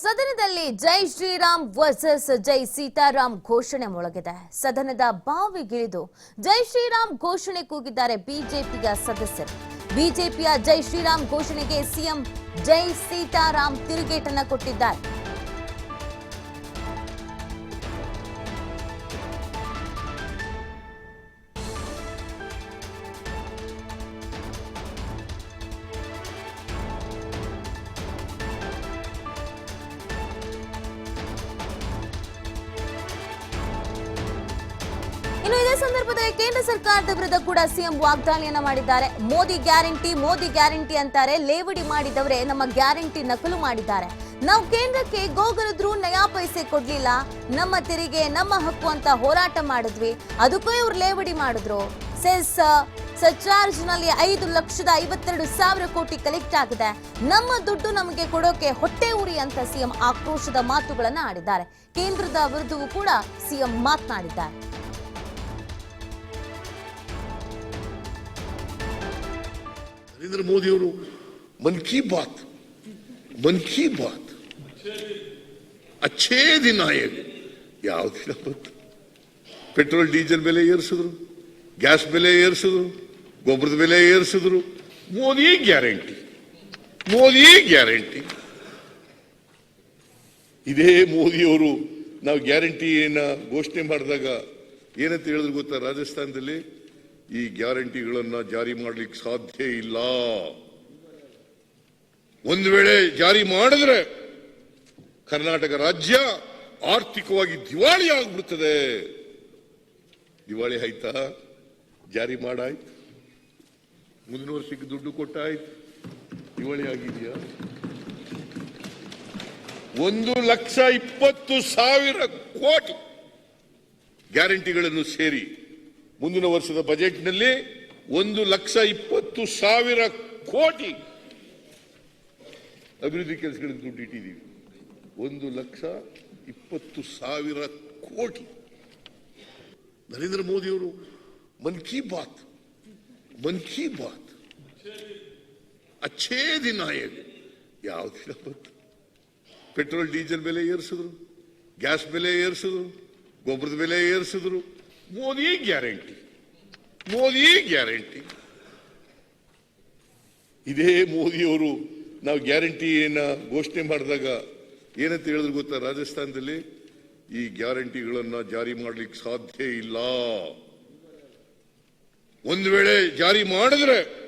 ಸದನದಲ್ಲಿ ಜೈ ಶ್ರೀರಾಮ್ ವರ್ಸಸ್ ಜೈ ಸೀತಾರಾಮ್ ಘೋಷಣೆ ಮೊಳಗಿದೆ. ಸದನದ ಬಾವಿಗಿಳಿದು ಜೈ ಶ್ರೀರಾಮ್ ಘೋಷಣೆ ಕೂಗಿದ್ದಾರೆ ಬಿಜೆಪಿಯ ಸದಸ್ಯರು. ಬಿಜೆಪಿಯ ಜೈ ಶ್ರೀರಾಮ್ ಘೋಷಣೆಗೆ ಸಿಎಂ ಜೈ ಸೀತಾರಾಮ್ ತಿರುಗೇಟನ್ನು ಕೊಟ್ಟಿದ್ದಾರೆ. ಸಂದರ್ಭದಲ್ಲಿ ಕೇಂದ್ರ ಸರ್ಕಾರದ ವಿರುದ್ಧ ಕೂಡ ಸಿಎಂ ವಾಗ್ದಾಳಿಯನ್ನ ಮಾಡಿದ್ದಾರೆ. ಮೋದಿ ಗ್ಯಾರಂಟಿ ಮೋದಿ ಗ್ಯಾರಂಟಿ ಅಂತಾರೆ. ಲೇವಡಿ ಮಾಡಿದವರೇ ನಮ್ಮ ಗ್ಯಾರಂಟಿ ನಕಲು ಮಾಡಿದ್ದಾರೆ. ನಾವು ಕೇಂದ್ರಕ್ಕೆ ಗೋಗರದ್ರು ನಯಾ ಪೈಸೆ ಕೊಡ್ಲಿಲ್ಲ. ನಮ್ಮ ತೆರಿಗೆ, ನಮ್ಮ ಹಕ್ಕು ಅಂತ ಹೋರಾಟ ಮಾಡಿದ್ವಿ. ಅದಕ್ಕೂ ಇವ್ರು ಲೇವಡಿ ಮಾಡಿದ್ರು. ಸೆಸ್ ಸಚಾರ್ಜ್ನಲ್ಲಿ ಐದು ಲಕ್ಷದ ಐವತ್ತೆರಡು ಸಾವಿರ ಕೋಟಿ ಕಲೆಕ್ಟ್ ಆಗಿದೆ. ನಮ್ಮ ದುಡ್ಡು ನಮಗೆ ಕೊಡೋಕೆ ಹೊಟ್ಟೆ ಉರಿ ಅಂತ ಸಿಎಂ ಆಕ್ರೋಶದ ಮಾತುಗಳನ್ನು ಆಡಿದ್ದಾರೆ. ಕೇಂದ್ರದ ವಿರುದ್ಧವೂ ಕೂಡ ಸಿಎಂ ಮಾತನಾಡಿದ್ದಾರೆ. ನರೇಂದ್ರ ಮೋದಿಯವರು ಮನ್ ಕಿ ಬಾತ್, ಮನ್ ಕಿ ಬಾತ್. ಅಚ್ಚೇ ದಿನ ಯಾವ ದಿನ ಬಂತು ಪೆಟ್ರೋಲ್, ಡೀಸೆಲ್ ಬೆಲೆ ಏರಿಸಿದ್ರು, ಗ್ಯಾಸ್ ಬೆಲೆ ಏರಿಸಿದ್ರು, ಗೊಬ್ಬರದ ಬೆಲೆ ಏರಿಸಿದ್ರು. ಮೋದಿ ಗ್ಯಾರಂಟಿ. ಮೋದಿ ಗ್ಯಾರಂಟಿ. ಇದೇ ಮೋದಿಯವರು ನಾವು ಗ್ಯಾರಂಟಿಯನ್ನ ಘೋಷಣೆ ಮಾಡಿದಾಗ ಏನಂತ ಹೇಳಿದ್ರು ಗೊತ್ತಾ ರಾಜಸ್ಥಾನದಲ್ಲಿ? ಈ ಗ್ಯಾರಂಟಿಗಳನ್ನ ಜಾರಿ ಮಾಡ್ಲಿಕ್ಕೆ ಸಾಧ್ಯ ಇಲ್ಲ. ಒಂದು ವೇಳೆ ಜಾರಿ ಮಾಡಿದ್ರೆ ಕರ್ನಾಟಕ ರಾಜ್ಯ ಆರ್ಥಿಕವಾಗಿ ದಿವಾಳಿ ಆಗ್ಬಿಡ್ತದೆ. ದಿವಾಳಿ ಆಯ್ತಾ? ಜಾರಿ ಮಾಡಾಯ್ತು. ಮುಂದಿನ ವರ್ಷಕ್ಕೆ ದುಡ್ಡು ಕೊಟ್ಟಾಯ್ತು. ದಿವಾಳಿ ಆಗಿದೆಯಾ? ಒಂದು ಲಕ್ಷ ಇಪ್ಪತ್ತು ಸಾವಿರ ಕೋಟಿ ಗ್ಯಾರಂಟಿಗಳನ್ನು ಸೇರಿ ಮುಂದಿನ ವರ್ಷದ ಬಜೆಟ್ನಲ್ಲಿ ಒಂದು ಲಕ್ಷ ಇಪ್ಪತ್ತು ಸಾವಿರ ಕೋಟಿ ಅಭಿವೃದ್ಧಿ ಕೆಲಸಗಳಿಗೆ ದುಡ್ಡು ಇಟ್ಟಿದ್ದೀವಿ. ಒಂದು ಲಕ್ಷ ಇಪ್ಪತ್ತು ಸಾವಿರ ಕೋಟಿ. ನರೇಂದ್ರ ಮೋದಿಯವರು ಮನ್ ಕಿ ಬಾತ್, ಮನ್ ಕಿ ಬಾತ್. ಅಚ್ಚೇ ದಿನ ಆಯೇವೆ ಯಾವ ದಿನ ಬಂತು ಪೆಟ್ರೋಲ್, ಡೀಸೆಲ್ ಬೆಲೆ ಏರಿಸಿದ್ರು, ಗ್ಯಾಸ್ ಬೆಲೆ ಏರಿಸಿದ್ರು, ಗೊಬ್ಬರದ ಬೆಲೆ ಏರಿಸಿದ್ರು. Modi guarantee Modi guarantee. ಇದೇ ಮೋದಿಯವರು ನಾವು ಗ್ಯಾರಂಟಿಯನ್ನ ಘೋಷಣೆ ಮಾಡಿದಾಗ ಏನಂತ ಹೇಳಿದ್ರು ಗೊತ್ತಾ ರಾಜಸ್ಥಾನದಲ್ಲಿ? ಈ ಗ್ಯಾರಂಟಿಗಳನ್ನು ಜಾರಿ ಮಾಡ್ಲಿಕ್ಕೆ ಸಾಧ್ಯ ಇಲ್ಲ. ಒಂದು ವೇಳೆ ಜಾರಿ ಮಾಡಿದ್ರೆ